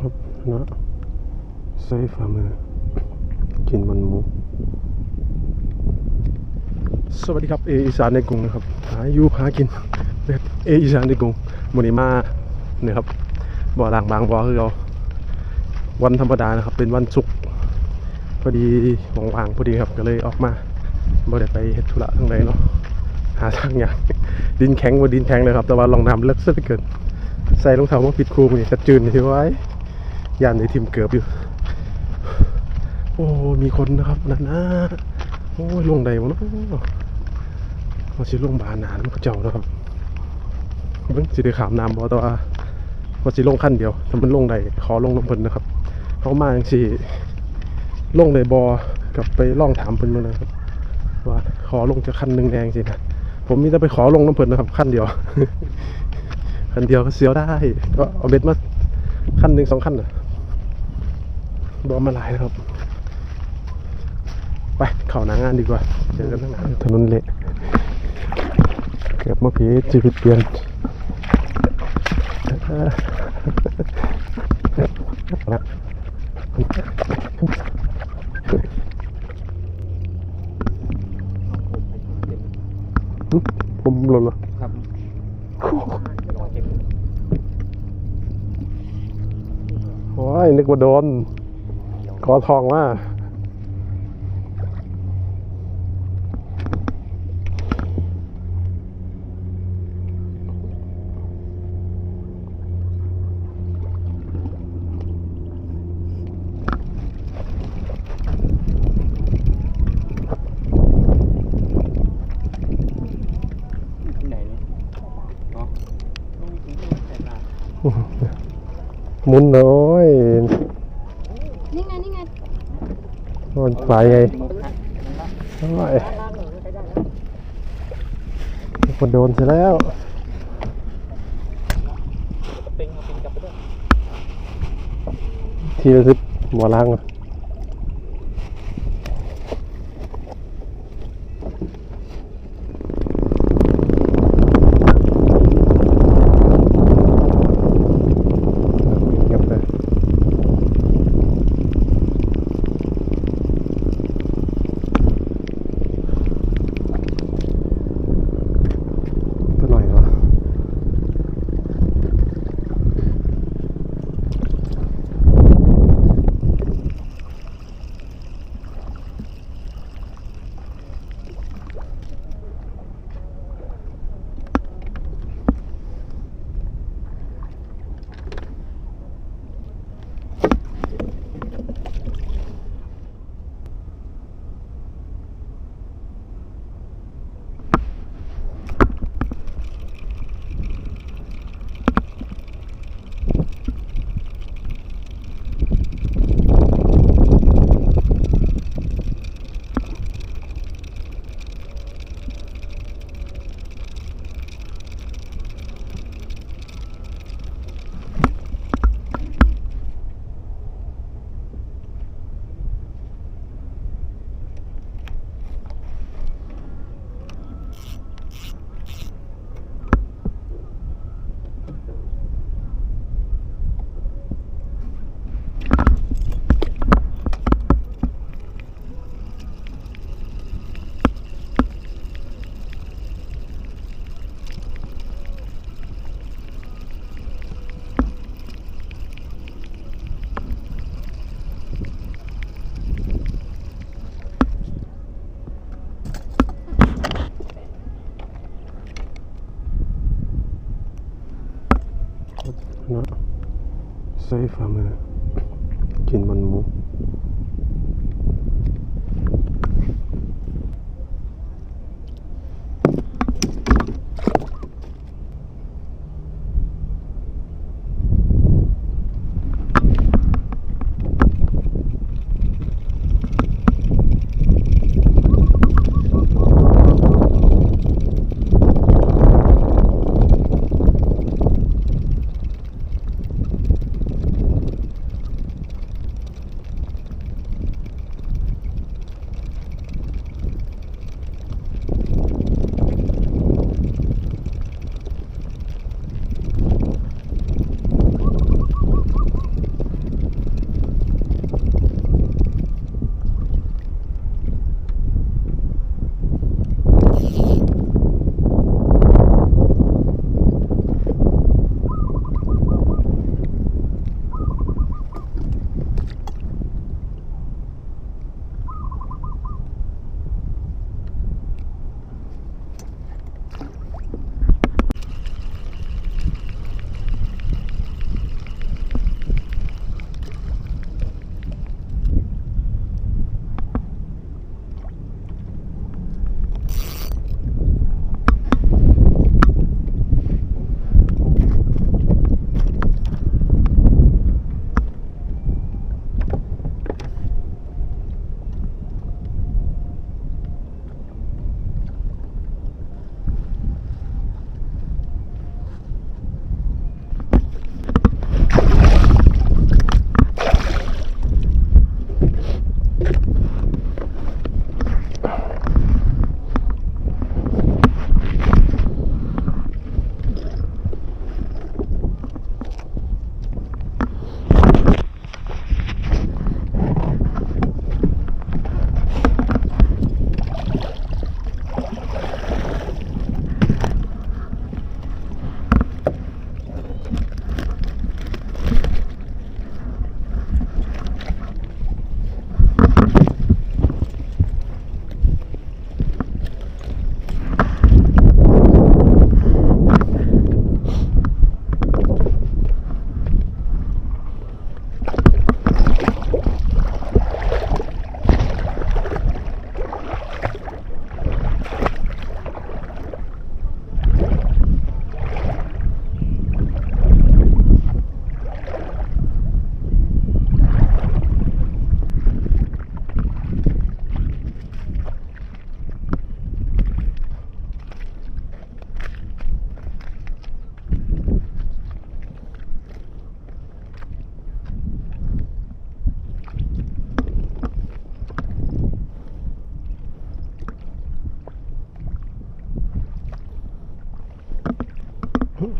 ครับนะใส่ฝ่ามือกินมันหมู สวัสดีครับเออีสานในกรุงนะครับ หาอยู่หากินแบบเออีสานในกรุงมื้อนี้มาเนี่ยครับบ่อล่างบางบ่อคือเราวันธรรมดานะครับ เป็นวันศุกร์พอดีว่างๆพอดีครับก็เลยออกมาบ่ได้ไปเฮ็ดธุระทางใดเนาะหาทางอย่างดินแข็งว่าดินแข็งเลยครับ แต่ว่าลองน้ำเลิกซะเหลือเกิน ใส่รองเท้ามาผิดครูมนี่กระจืนที่ไว้ ยานในทีมเกือบอยู่ โอ้ มีคนนะครับนั่นนะโอ้ยลงใดวะเนาะมาสิลงบานหนานมันเขาเจ้านะครับเบิ่งสิได้ขามน้ำบ่แต่ว่าว่าสิลงขั้นเดียวถ้ามันลงใดขอลงน้ำเพิ่นนะครับ เขามาจังสิลงใดบ่กับไปล่องถามเพิ่นมานะครับ ว่าขอลงจะขั้นหนึ่งแดงสินะผมมีแต่ไปขอลงน้ำเพิ่นนะครับ ขั้นเดียวคันเดียวก็เสียวได้ก็เอาเบ็ดมาขั้นหนึ่งสองขั้นนะ บอมาหลายนะครับ ไปเข่าหนางานดีกว่าเจอกันทั้งานถนนเละเกือบมาผีชีวิตเปลี่ยนเอ่อนะผมหล่นเหรอครับโอ้ยนึกว่าโดน ขอทองว่าที่ไหนเนี่ยเนาะไม่มีสิ่งที่แต่ละหมุนน้อยนี่ไงนี่ไง มันไปไงมุกฮะนั่นละโอ้ยลากหวคนโดนเสียแล้วทีละสิบหมอล้างอะ ใส่ฝ่ามือกินมันหมู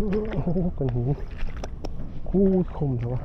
โอ้โหกันหินคู่คมใช่ปะ